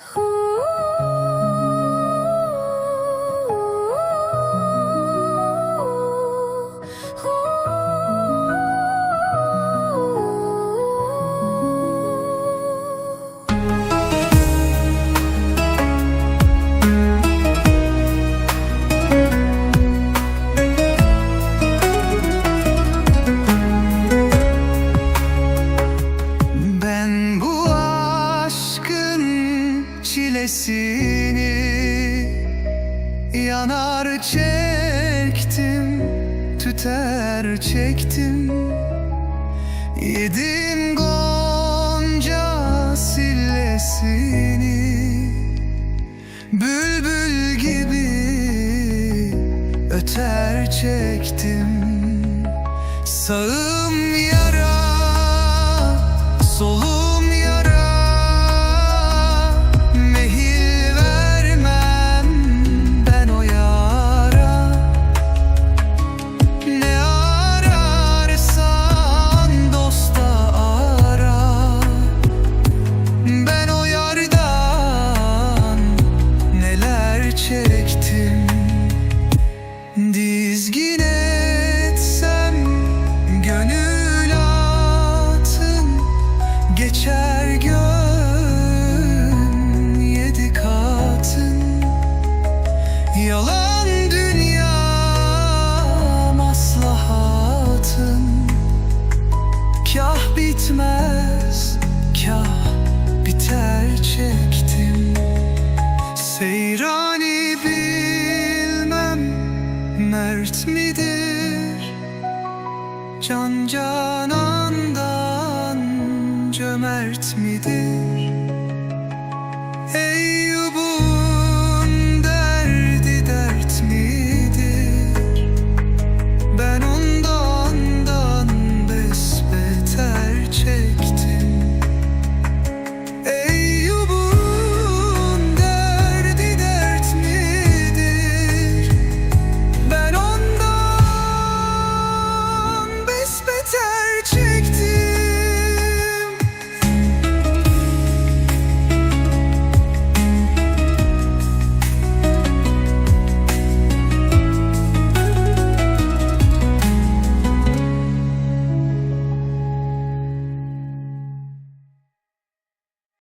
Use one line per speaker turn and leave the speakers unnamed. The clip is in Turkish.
Ooh. Çilesini Yanar çektim, tüter çektim. Yedim gonca sillesini Bülbül gibi öter çektim. Sağım yara, çektim. Dizgin etsem gönül atın Geçer gün yedi katın. Yalan mert midir? Can canandan cömert midir